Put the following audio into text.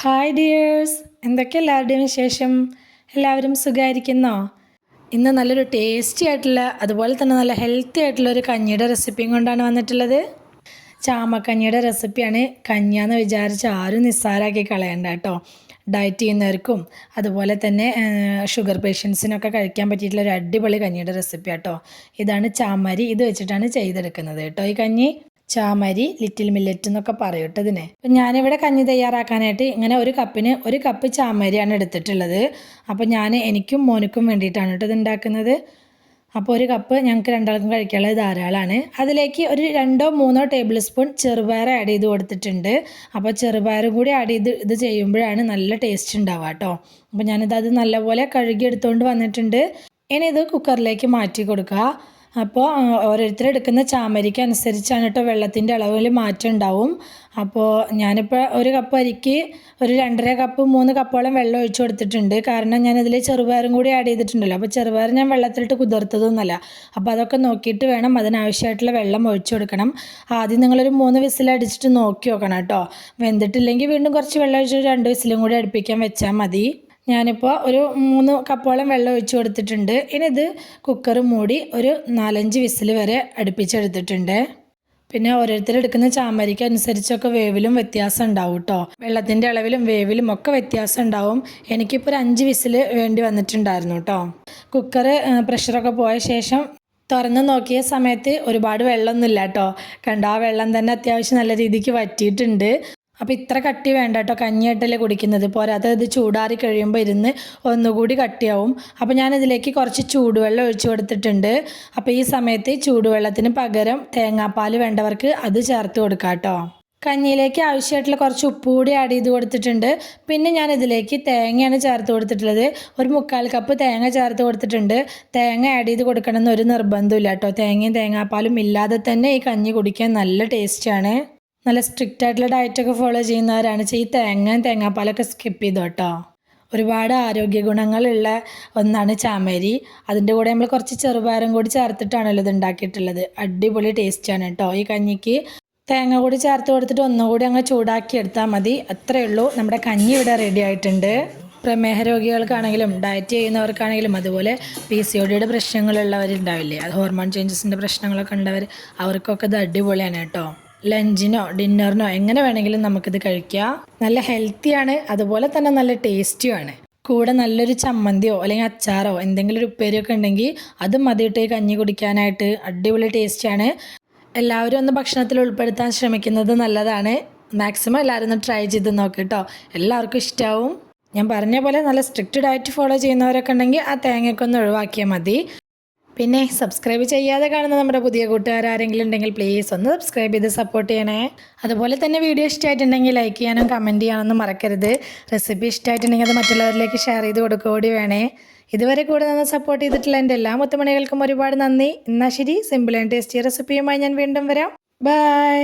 Hi dears എന്തൊക്കെ എല്ലാവരുടെയും വിശേഷം? എല്ലാവരും സുഖമായിരിക്കുന്നോ ഇന്ന് നല്ലൊരു ടേസ്റ്റി ആയിട്ടുള്ള അതുപോലെ തന്നെ നല്ല ഹെൽത്തി ആയിട്ടുള്ള ഒരു കഞ്ഞിയുടെ റെസിപ്പിയും കൊണ്ടാണ് വന്നിട്ടുള്ളത്. ചാമക്കഞ്ഞിയുടെ റെസിപ്പിയാണ് കഞ്ഞിയാന്ന് വിചാരിച്ച് ആരും നിസ്സാരാക്കി കളയണ്ട കേട്ടോ. ഡയറ്റ് ചെയ്യുന്നവർക്കും അതുപോലെ തന്നെ ഷുഗർ പേഷ്യൻസിനൊക്കെ കഴിക്കാൻ പറ്റിയിട്ടുള്ള ഒരു അടിപൊളി കഞ്ഞിയുടെ റെസിപ്പി കേട്ടോ ഇതാണ് ചാമരി. ഇത് വെച്ചിട്ടാണ് ചെയ്തെടുക്കുന്നത് കേട്ടോ ഈ കഞ്ഞി. ചാമരി ലിറ്റിൽ മില്ലറ്റ് എന്നൊക്കെ പറയും കേട്ടോ അപ്പം ഞാനിവിടെ കഞ്ഞി തയ്യാറാക്കാനായിട്ട് ഇങ്ങനെ ഒരു കപ്പിന് ഒരു കപ്പ് ചാമരിയാണ് എടുത്തിട്ടുള്ളത്. അപ്പോൾ ഞാൻ എനിക്കും മോനക്കും വേണ്ടിയിട്ടാണ് കേട്ടോ ഇത് ഉണ്ടാക്കുന്നത്. അപ്പോൾ ഒരു കപ്പ് ഞങ്ങൾക്ക് രണ്ടാൾക്കും കഴിക്കാനുള്ളത് ധാരാളമാണ്. അതിലേക്ക് ഒരു രണ്ടോ മൂന്നോ ടേബിൾ സ്പൂൺ ചെറുപയർ ആഡ് ചെയ്ത് കൊടുത്തിട്ടുണ്ട്. അപ്പോൾ ചെറുപയറും കൂടി ആഡ് ചെയ്ത് ഇത് ചെയ്യുമ്പോഴാണ് നല്ല ടേസ്റ്റ് ഉണ്ടാവുക കേട്ടോ. അപ്പോൾ ഞാനിത് അത് നല്ലപോലെ കഴുകി എടുത്തുകൊണ്ട് വന്നിട്ടുണ്ട്. ഇനി ഇത് കുക്കറിലേക്ക് മാറ്റി കൊടുക്കുക. അപ്പോൾ ഓരോരുത്തർ എടുക്കുന്ന ചാമരിക്ക് അനുസരിച്ചാണ് കേട്ടോ വെള്ളത്തിന്റെ അളവിൽ മാറ്റം ഉണ്ടാവും. അപ്പോൾ ഞാനിപ്പോൾ ഒരു കപ്പ് അരിക്ക് ഒരു രണ്ടര കപ്പ് മൂന്ന് കപ്പോളം വെള്ളം ഒഴിച്ചു കൊടുത്തിട്ടുണ്ട്. കാരണം ഞാനതിൽ ചെറുപയറും കൂടി ആഡ് ചെയ്തിട്ടുണ്ടല്ലോ. അപ്പോൾ ചെറുപയർ ഞാൻ വെള്ളത്തിലിട്ട് കുതിർത്തതൊന്നുമല്ല. അപ്പോൾ അതൊക്കെ നോക്കിയിട്ട് വേണം അതിനാവശ്യമായിട്ടുള്ള വെള്ളം ഒഴിച്ചു കൊടുക്കണം. ആദ്യം നിങ്ങളൊരു മൂന്ന് വിസിൽ അടിച്ചിട്ട് നോക്കി നോക്കണം കേട്ടോ. വെന്തിട്ടില്ലെങ്കിൽ വീണ്ടും കുറച്ച് വെള്ളം ഒഴിച്ച് രണ്ട് വിസിലും കൂടി അടുപ്പിക്കാൻ വെച്ചാൽ മതി. ഞാനിപ്പോൾ ഒരു മൂന്ന് കപ്പോളം വെള്ളം ഒഴിച്ചു കൊടുത്തിട്ടുണ്ട്. ഇനി ഇത് കുക്കർ മൂടി ഒരു നാലഞ്ച് വിസിൽ വരെ അടുപ്പിച്ചെടുത്തിട്ടുണ്ട്. പിന്നെ ഓരോരുത്തർ എടുക്കുന്ന ചാമരിക്ക് അനുസരിച്ചൊക്കെ വേവിലും വ്യത്യാസം ഉണ്ടാവും കേട്ടോ വെള്ളത്തിന്റെ അളവിലും വേവിലും ഒക്കെ വ്യത്യാസം ഉണ്ടാവും. എനിക്കിപ്പോൾ ഒരു അഞ്ച് വിസിൽ വേണ്ടി വന്നിട്ടുണ്ടായിരുന്നു കേട്ടോ കുക്കർ പ്രഷറൊക്കെ പോയ ശേഷം തുറന്ന് നോക്കിയ സമയത്ത് ഒരുപാട് വെള്ളമൊന്നുമില്ല കേട്ടോ കണ്ട ആ വെള്ളം തന്നെ അത്യാവശ്യം നല്ല രീതിക്ക് വറ്റിയിട്ടുണ്ട്. അപ്പോൾ ഇത്ര കട്ടി വേണ്ട കേട്ടോ കഞ്ഞിയായിട്ടല്ലേ കുടിക്കുന്നത് പോരാതെ ഇത് ചൂടാറി കഴിയുമ്പോൾ ഇരുന്ന് ഒന്നുകൂടി കട്ടിയാവും. അപ്പോൾ ഞാനിതിലേക്ക് കുറച്ച് ചൂടുവെള്ളം ഒഴിച്ചു കൊടുത്തിട്ടുണ്ട്. അപ്പോൾ ഈ സമയത്ത് ചൂടുവെള്ളത്തിന് പകരം തേങ്ങാപ്പാൽ വേണ്ടവർക്ക് അത് ചേർത്ത് കൊടുക്കാം കേട്ടോ. കഞ്ഞിയിലേക്ക് ആവശ്യമായിട്ടുള്ള കുറച്ച് ഉപ്പ് കൂടി ആഡ് ചെയ്ത് കൊടുത്തിട്ടുണ്ട്. പിന്നെ ഞാൻ ഇതിലേക്ക് തേങ്ങയാണ് ചേർത്ത് കൊടുത്തിട്ടുള്ളത്. ഒരു മുക്കാൽ കപ്പ് തേങ്ങ ചേർത്ത് കൊടുത്തിട്ടുണ്ട്. തേങ്ങ ആഡ് ചെയ്ത് കൊടുക്കണമെന്ന് ഒരു നിർബന്ധമില്ല കേട്ടോ. തേങ്ങയും തേങ്ങാപ്പാലും ഇല്ലാതെ തന്നെ ഈ കഞ്ഞി കുടിക്കാൻ നല്ല ടേസ്റ്റാണ് നല്ല സ്ട്രിക്റ്റ് ആയിട്ടുള്ള ഡയറ്റൊക്കെ ഫോളോ ചെയ്യുന്നവരാണ്. ഈ തേങ്ങ തേങ്ങാപ്പാലൊക്കെ സ്കിപ്പ് ചെയ്തു കേട്ടോ. ഒരുപാട് ആരോഗ്യ ഗുണങ്ങളുള്ള ഒന്നാണ് ചാമരി. അതിന്റെ കൂടെ നമ്മൾ കുറച്ച് ചെറുപയറും കൂടി ചേർത്തിട്ടാണല്ലോ ഇത് ഉണ്ടാക്കിയിട്ടുള്ളത്. അടിപൊളി ടേസ്റ്റാണ് കേട്ടോ. ഈ കഞ്ഞിക്ക് തേങ്ങ കൂടി ചേർത്ത് കൊടുത്തിട്ട് ഒന്നുകൂടി അങ്ങ് ചൂടാക്കി എടുത്താൽ മതി. അത്രയേ ഉള്ളൂ. നമ്മുടെ കഞ്ഞി ഇവിടെ റെഡി ആയിട്ടുണ്ട്. പ്രമേഹ രോഗികൾക്കാണെങ്കിലും ഡയറ്റ് ചെയ്യുന്നവർക്കാണെങ്കിലും അതുപോലെ പി സി ഒ ഡിയുടെ പ്രശ്നങ്ങളുള്ളവരുണ്ടാവില്ലേ? അത് ഹോർമോൺ ചേഞ്ചസിന്റെ പ്രശ്നങ്ങളൊക്കെ ഉള്ളവർ അവർക്കൊക്കെ ഇത് അടിപൊളിയാണ് കേട്ടോ. ലഞ്ചിനോ ഡിന്നറിനോ എങ്ങനെ വേണമെങ്കിലും നമുക്കിത് കഴിക്കാം. നല്ല ഹെൽത്തിയാണ് അതുപോലെ തന്നെ നല്ല ടേസ്റ്റിയുമാണ് കൂടെ നല്ലൊരു ചമ്മന്തിയോ അല്ലെങ്കിൽ അച്ചാറോ എന്തെങ്കിലും ഒരു ഉപ്പേരിയൊക്കെ ഉണ്ടെങ്കിൽ അത് മതിയിട്ട് കഞ്ഞി കുടിക്കാനായിട്ട് അടിപൊളി ടേസ്റ്റിയാണ് എല്ലാവരും ഒന്ന് ഭക്ഷണത്തിൽ ഉൾപ്പെടുത്താൻ ശ്രമിക്കുന്നത് നല്ലതാണ്. മാക്സിമം എല്ലാവരും ഒന്ന് ട്രൈ ചെയ്ത് നോക്കിട്ടോ എല്ലാവർക്കും ഇഷ്ടമാവും ഞാൻ പറഞ്ഞ പോലെ നല്ല സ്ട്രിക്റ്റ് ഡയറ്റ് ഫോളോ ചെയ്യുന്നവരൊക്കെ ഉണ്ടെങ്കിൽ ആ തേങ്ങയൊക്കെ ഒന്ന് ഒഴിവാക്കിയാൽ മതി. പിന്നെ സബ്സ്ക്രൈബ് ചെയ്യാതെ കാണുന്ന നമ്മുടെ പുതിയ കൂട്ടുകാർ ആരെങ്കിലും ഉണ്ടെങ്കിൽ പ്ലീസ് ഒന്ന് സബ്സ്ക്രൈബ് ചെയ്ത് സപ്പോർട്ട് ചെയ്യണേ. അതുപോലെ തന്നെ വീഡിയോ ഇഷ്ടമായിട്ടുണ്ടെങ്കിൽ ലൈക്ക് ചെയ്യാനും കമന്റ് ചെയ്യാനൊന്നും മറക്കരുത്. റെസിപ്പി ഇഷ്ടമായിട്ടുണ്ടെങ്കിൽ അത് മറ്റുള്ളവരിലേക്ക് ഷെയർ ചെയ്ത് കൊടുക്കുകയോടി വേണേ. ഇതുവരെ കൂടെ നിന്ന് സപ്പോർട്ട് ചെയ്തിട്ടുള്ള എന്റെ എല്ലാ മുത്തുമണികൾക്കും ഒരുപാട് നന്ദി. എന്നാൽ ശരി സിമ്പിൾ ആൻഡ് ടേസ്റ്റി റെസിപ്പിയുമായി ഞാൻ വീണ്ടും വരാം. ബൈ